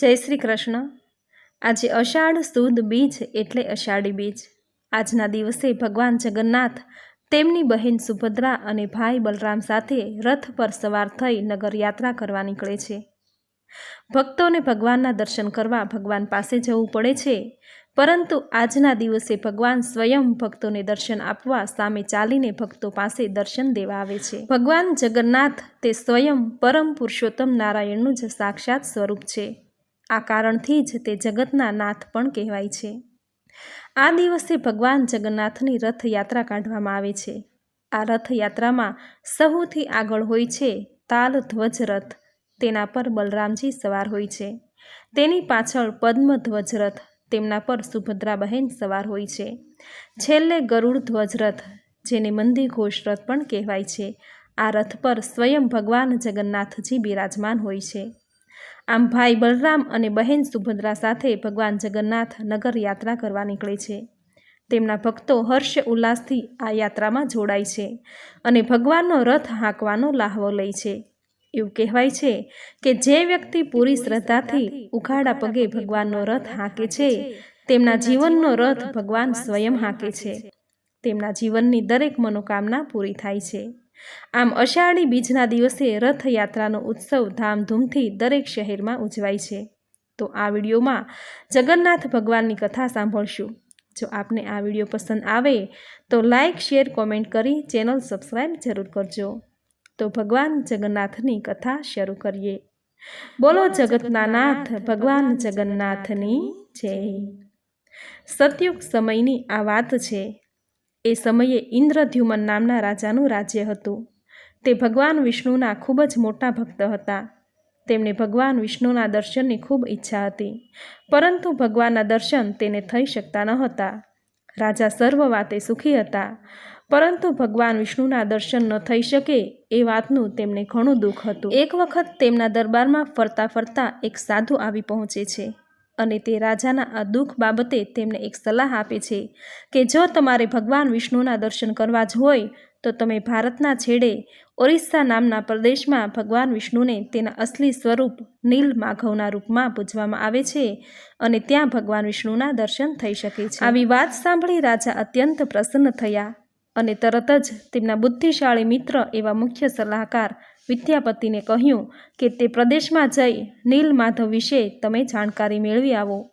જય શ્રી કૃષ્ણ. આજે અષાઢ સુદ બીજ એટલે અષાઢી બીજ. આજના દિવસે ભગવાન જગન્નાથ, તેમની બહેન સુભદ્રા અને ભાઈ બલરામ સાથે રથ પર સવાર થઈ નગરયાત્રા કરવા નીકળે છે. ભક્તોને ભગવાનના દર્શન કરવા ભગવાન પાસે જવું પડે છે, પરંતુ આજના દિવસે ભગવાન સ્વયં ભક્તોને દર્શન આપવા સામે ચાલીને ભક્તો પાસે દર્શન દેવા આવે છે. ભગવાન જગન્નાથ તે સ્વયં પરમ પુરુષોત્તમ નારાયણનું જ સાક્ષાત સ્વરૂપ છે. આ કારણથી જ તે જગતના નાથ પણ કહેવાય છે. આ દિવસે ભગવાન જગન્નાથની રથયાત્રા કાઢવામાં આવે છે. આ રથયાત્રામાં સૌથી આગળ હોય છે તાલ ધ્વજ રથ. તેના પર બલરામજી સવાર હોય છે. તેની પાછળ પદ્મ ધ્વજ રથ. તેમના પર સુભદ્રાબહેન સવાર હોય છે. છેલ્લે ગરુડ ધ્વજ રથ, જેને મંદી ઘોષ રથ પણ કહેવાય છે. આ રથ પર સ્વયં ભગવાન જગન્નાથજી બિરાજમાન હોય છે. આમ ભાઈ બલરામ અને બહેન સુભદ્રા સાથે ભગવાન જગન્નાથ નગર યાત્રા કરવા નીકળે છે. તેમના ભક્તો હર્ષ ઉલ્લાસથી આ યાત્રામાં જોડાય છે અને ભગવાનનો રથ હાંકવાનો લાહવો લે છે. એવું કહેવાય છે કે જે વ્યક્તિ પૂરી શ્રદ્ધાથી ઉઘાડા પગે ભગવાનનો રથ હાંકે છે, તેમના જીવનનો રથ ભગવાન સ્વયં હાંકે છે. તેમના જીવનની દરેક મનોકામના પૂરી થાય છે. આમ અષાઢી બીજના દિવસે રથયાત્રાનો ઉત્સવ ધામધૂમથી દરેક શહેરમાં ઉજવાય છે. તો આ વિડીયોમાં જગન્નાથ ભગવાનની કથા સાંભળશું. જો આપને આ વીડિયો પસંદ આવે તો લાઇક શેર કોમેન્ટ કરી ચેનલ સબસ્ક્રાઈબ જરૂર કરજો. તો ભગવાન જગન્નાથની કથા શરૂ કરીએ. બોલો જગતના નાથ ભગવાન જગન્નાથની જય. સતયુગ સમયની આ વાત છે. એ સમયે ઇન્દ્રદ્યુમન નામના રાજાનું રાજ્ય હતું. તે ભગવાન વિષ્ણુના ખૂબ જ મોટા ભક્ત હતા. તેમને ભગવાન વિષ્ણુના દર્શનની ખૂબ ઈચ્છા હતી. પરંતુ ભગવાનના દર્શન તેને થઈ શકતા ન હતા. રાજા સર્વ વાતે સુખી હતા. પરંતુ ભગવાન વિષ્ણુના દર્શન ન થઈ શકે એ વાતનું તેમને ઘણું દુઃખ હતું. એક વખત તેમના દરબારમાં ફરતા ફરતા એક સાધુ આવી પહોંચે છે. અને તે રાજાના આ દુઃખ બાબતે તેમને એક સલાહ આપે છે કે જો તમારે ભગવાન વિષ્ણુના દર્શન કરવા જ હોય, તો તમે ભારતના છેડે ઓરિસ્સા નામના પ્રદેશમાં ભગવાન વિષ્ણુને તેના અસલી સ્વરૂપ નીલ માઘવના રૂપમાં પૂજવામાં આવે છે અને ત્યાં ભગવાન વિષ્ણુના દર્શન થઈ શકે છે. આવી વાત સાંભળી રાજા અત્યંત પ્રસન્ન થયા અને તરત જ તેમના બુદ્ધિશાળી મિત્ર એવા મુખ્ય સલાહકાર વિદ્યાપતિને કહ્યું કે તે પ્રદેશમાં જઈ નીલ માધવ વિશે તમે જાણકારી મેળવી આવો.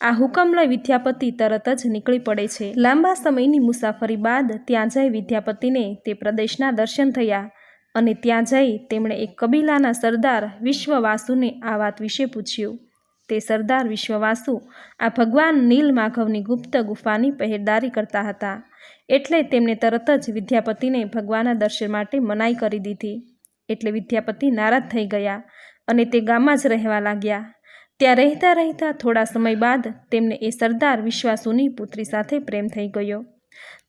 આ હુકમ લઈ વિદ્યાપતિ તરત જ નીકળી પડે છે. લાંબા સમયની મુસાફરી બાદ ત્યાં જઈ વિદ્યાપતિને તે પ્રદેશના દર્શન થયા અને ત્યાં જઈ તેમણે એક કબીલાના સરદાર વિશ્વવાસુને આ વાત વિશે પૂછ્યું. તે સરદાર વિશ્વવાસુ આ ભગવાન નીલ માધવની ગુપ્ત ગુફાની પહેરદારી કરતા હતા. એટલે તેમણે તરત જ વિદ્યાપતિને ભગવાનના દર્શન માટે મનાઈ કરી દીધી. એટલે વિદ્યાપતિ નારાજ થઈ ગયા અને તે ગામમાં જ રહેવા લાગ્યા. ત્યાં રહેતા રહેતા થોડા સમય બાદ તેમને એ સરદાર વિશ્વાસુની પુત્રી સાથે પ્રેમ થઈ ગયો.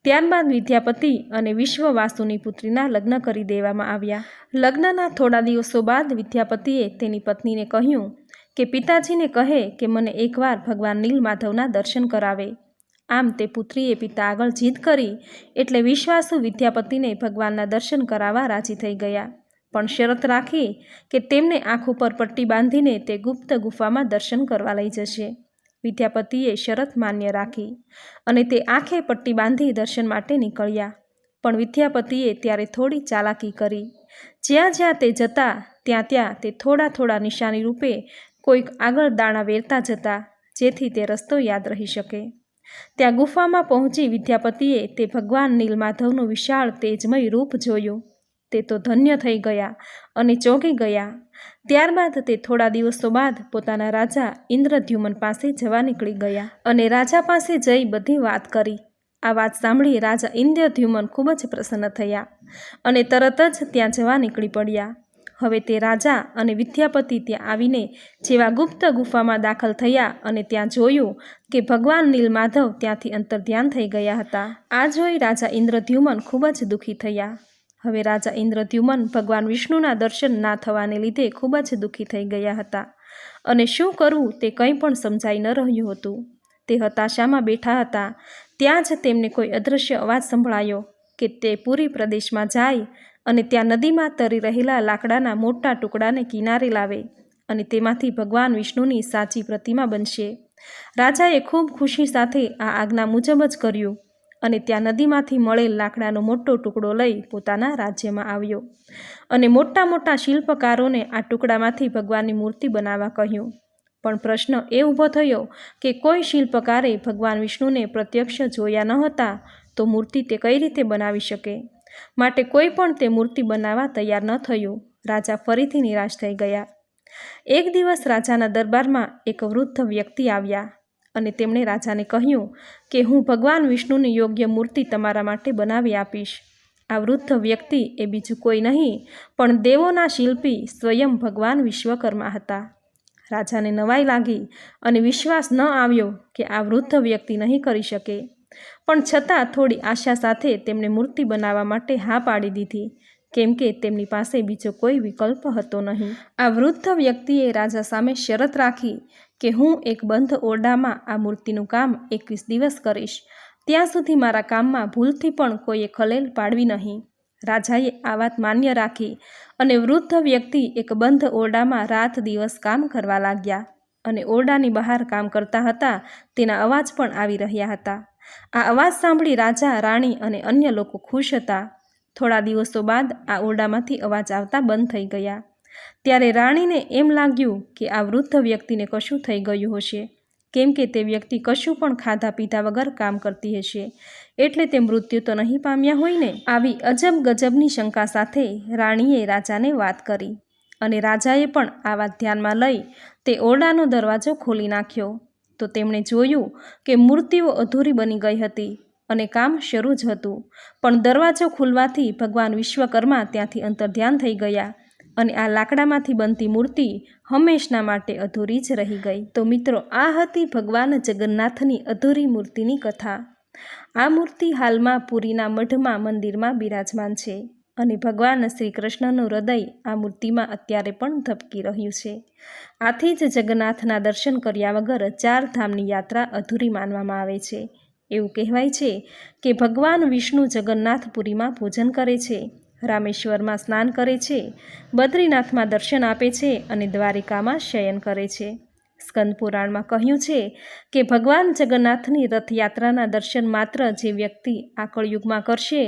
ત્યારબાદ વિદ્યાપતિ અને વિશ્વવાસુની પુત્રીના લગ્ન કરી દેવામાં આવ્યા. લગ્નના થોડા દિવસો બાદ વિદ્યાપતિએ તેની પત્નીને કહ્યું કે, પિતાજીને કહે કે મને એકવાર ભગવાન નીલમાધવના દર્શન કરાવે. આમ તે પુત્રીએ પિતા આગળ જીદ કરી એટલે વિશ્વાસુ વિદ્યાપતિને ભગવાનના દર્શન કરાવવા રાજી થઈ ગયા. પણ શરત રાખી કે તેમને આંખ ઉપર પટ્ટી બાંધીને તે ગુપ્ત ગુફામાં દર્શન કરવા લઈ જશે. વિદ્યાપતિએ શરત માન્ય રાખી અને તે આંખે પટ્ટી બાંધી દર્શન માટે નીકળ્યા. પણ વિદ્યાપતિએ ત્યારે થોડી ચાલાકી કરી. જ્યાં જ્યાં તે જતા, ત્યાં ત્યાં તે થોડા થોડા નિશાની રૂપે કોઈક આગળ દાણા વેરતા જતા, જેથી તે રસ્તો યાદ રહી શકે. ત્યાં ગુફામાં પહોંચી વિદ્યાપતિએ તે ભગવાન નીલમાધવનું વિશાળ તેજમય રૂપ જોયું. તે તો ધન્ય થઈ ગયા અને ચોંકી ગયા. ત્યારબાદ તે થોડા દિવસો બાદ પોતાના રાજા ઇન્દ્રદ્યુમન પાસે જવા નીકળી ગયા અને રાજા પાસે જઈ બધી વાત કરી. આ વાત સાંભળી રાજા ઇન્દ્રદ્યુમન ખૂબ જ પ્રસન્ન થયા અને તરત જ ત્યાં જવા નીકળી પડ્યા. હવે તે રાજા અને વિદ્યાપતિ ત્યાં આવીને જેવા ગુપ્ત ગુફામાં દાખલ થયા અને ત્યાં જોયું કે ભગવાન નીલમાધવ ત્યાંથી અંતર્ધ્યાન થઈ ગયા હતા. આ જોઈ રાજા ઇન્દ્રદ્યુમન ખૂબ જ દુઃખી થયા. હવે રાજા ઇન્દ્રદ્યુમન ભગવાન વિષ્ણુના દર્શન ના થવાને લીધે ખૂબ જ દુઃખી થઈ ગયા હતા. અને શું કરવું તે કંઈ પણ સમજાઈ ન રહ્યું હતું. તે હતાશામાં બેઠા હતા. ત્યાં જ તેમને કોઈ અદૃશ્ય અવાજ સંભળાયો કે તે પૂરી પ્રદેશમાં જાય અને ત્યાં નદીમાં તરી રહેલા લાકડાના મોટા ટુકડાને કિનારે લાવે અને તેમાંથી ભગવાન વિષ્ણુની સાચી પ્રતિમા બનશે. રાજાએ ખૂબ ખુશી સાથે આ આજ્ઞા મુજબ જ કર્યું. અને ત્યાં નદીમાંથી મળેલ લાકડાનો મોટો ટુકડો લઈ પોતાના રાજ્યમાં આવ્યો. અને મોટા મોટા શિલ્પકારોને આ ટુકડામાંથી ભગવાનની મૂર્તિ બનાવવા કહ્યું. પણ પ્રશ્ન એ ઊભો થયો કે કોઈ શિલ્પકારે ભગવાન વિષ્ણુને પ્રત્યક્ષ જોયા ન હતા તો મૂર્તિ તે કઈ રીતે બનાવી શકે? માટે કોઈ પણ તે મૂર્તિ બનાવવા તૈયાર ન થયું. રાજા ફરીથી નિરાશ થઈ ગયા. એક દિવસ રાજાના દરબારમાં એક વૃદ્ધ વ્યક્તિ આવ્યા. અને તેમણે રાજાને કહ્યું કે હું ભગવાન વિષ્ણુની યોગ્ય મૂર્તિ તમારા માટે બનાવી આપીશ. આ વૃદ્ધ વ્યક્તિ એ બીજું કોઈ નહીં, પણ દેવોના શિલ્પી સ્વયં ભગવાન વિશ્વકર્મા હતા. રાજાને નવાઈ લાગી અને વિશ્વાસ ન આવ્યો કે આ વૃદ્ધ વ્યક્તિ નહીં કરી શકે. પણ છતાં થોડી આશા સાથે તેમણે મૂર્તિ બનાવવા માટે હા પાડી દીધી. કેમ કે તેમની પાસે બીજો કોઈ વિકલ્પ હતો નહીં. આ વૃદ્ધ વ્યક્તિએ રાજા સામે શરત રાખી કે હું એક બંધ ઓરડામાં આ મૂર્તિનું કામ એકવીસ દિવસ કરીશ. ત્યાં સુધી મારા કામમાં ભૂલથી પણ કોઈએ ખલેલ પાડવી નહીં. રાજાએ આ વાત માન્ય રાખી અને વૃદ્ધ વ્યક્તિ એક બંધ ઓરડામાં રાત દિવસ કામ કરવા લાગ્યા અને ઓરડાની બહાર કામ કરતા હતા તેના અવાજ પણ આવી રહ્યા હતા. આ અવાજ સાંભળી રાજા, રાણી અને અન્ય લોકો ખુશ હતા. થોડા દિવસો બાદ આ ઓરડામાંથી અવાજ આવતા બંધ થઈ ગયા. ત્યારે રાણીને એમ લાગ્યું કે આ વૃદ્ધ વ્યક્તિને કશું થઈ ગયું હશે. કેમ કે તે વ્યક્તિ કશું પણ ખાધા પીધા વગર કામ કરતી હશે. એટલે તે મૃત્યુ તો નહીં પામ્યા હોય ને આવી અજબ ગજબની શંકા સાથે રાણીએ રાજાને વાત કરી. અને રાજાએ પણ આ વાત ધ્યાનમાં લઈ તે ઓરડાનો દરવાજો ખોલી નાખ્યો. તો તેમણે જોયું કે મૂર્તિઓ અધૂરી બની ગઈ હતી. અને કામ શરૂ જ હતું. પણ દરવાજો ખુલવાથી ભગવાન વિશ્વકર્મા ત્યાંથી અંતર્ધ્યાન થઈ ગયા અને આ લાકડામાંથી બનતી મૂર્તિ હંમેશના માટે અધૂરી જ રહી ગઈ. તો મિત્રો, આ હતી ભગવાન જગન્નાથની અધૂરી મૂર્તિની કથા. આ મૂર્તિ હાલમાં પુરીના મઢમાં મંદિરમાં બિરાજમાન છે અને ભગવાન શ્રી કૃષ્ણનું હૃદય આ મૂર્તિમાં અત્યારે પણ ધબકી રહ્યું છે. આથી જ જગન્નાથના દર્શન કર્યા વગર ચાર ધામની યાત્રા અધૂરી માનવામાં આવે છે. એવું કહેવાય છે કે ભગવાન વિષ્ણુ જગન્નાથપુરીમાં પૂજન કરે છે, રામેશ્વરમાં સ્નાન કરે છે, બદ્રીનાથમાં દર્શન આપે છે અને દ્વારિકામાં શયન કરે છે. સ્કંદ પુરાણમાં કહ્યું છે કે ભગવાન જગન્નાથની રથયાત્રાના દર્શન માત્ર જે વ્યક્તિ આ કળયુગમાં કરશે,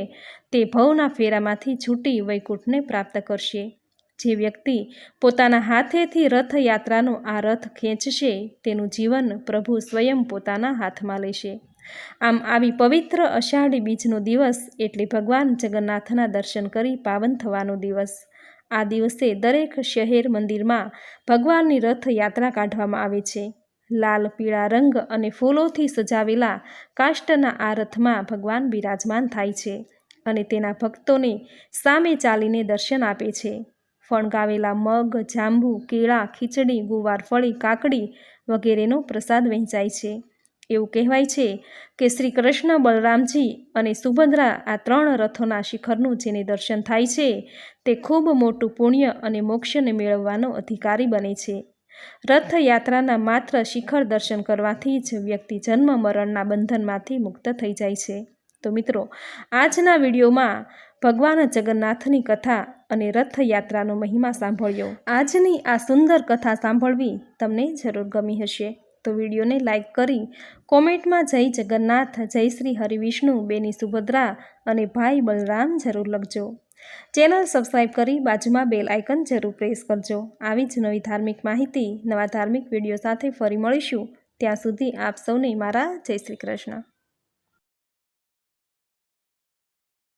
તે ભવના ફેરામાંથી છૂટી વૈકુંઠને પ્રાપ્ત કરશે. જે વ્યક્તિ પોતાના હાથેથી રથયાત્રાનો આ રથ ખેંચશે, તેનું જીવન પ્રભુ સ્વયં પોતાના હાથમાં લેશે. આમ આવી પવિત્ર અષાઢી બીજનો દિવસ એટલે ભગવાન જગન્નાથના દર્શન કરી પાવન થવાનો દિવસ. આ દિવસે દરેક શહેર મંદિરમાં ભગવાનની રથયાત્રા કાઢવામાં આવે છે. લાલ, પીળા રંગ અને ફૂલોથી સજાવેલા કાષ્ટના આ રથમાં ભગવાન બિરાજમાન થાય છે અને તેના ભક્તોને સામે ચાલીને દર્શન આપે છે. ફણગાવેલા મગ, જાંબુ, કેળા, ખીચડી ગુવાર ફળી કાકડી વગેરેનો પ્રસાદ વહેંચાય છે. એવું કહેવાય છે કે શ્રી કૃષ્ણ, બલરામજી અને સુભદ્રા આ ત્રણ રથોના શિખરનું જેને દર્શન થાય છે, તે ખૂબ મોટું પુણ્ય અને મોક્ષને મેળવવાનો અધિકારી બને છે. રથયાત્રાના માત્ર શિખર દર્શન કરવાથી જ વ્યક્તિ જન્મ, મરણના બંધનમાંથી મુક્ત થઈ જાય છે. તો મિત્રો, આજના વિડીયોમાં ભગવાન જગન્નાથની કથા અને રથયાત્રાનો મહિમા સાંભળ્યો. આજની આ સુંદર કથા સાંભળવી તમને જરૂર ગમી હશે. તો વિડીયોને લાઇક કરી કોમેન્ટમાં જય જગન્નાથ, જય શ્રી હરિવિષ્ણુ, બેની સુભદ્રા અને ભાઈ બલરામ જરૂર લખજો. ચેનલ સબસ્ક્રાઈબ કરી બાજુમાં બેલ આઇકન જરૂર પ્રેસ કરજો. આવી જ નવી ધાર્મિક માહિતી, નવા ધાર્મિક વીડિયો સાથે ફરી મળીશું. ત્યાં સુધી આપ સૌને મારા જય શ્રી કૃષ્ણ.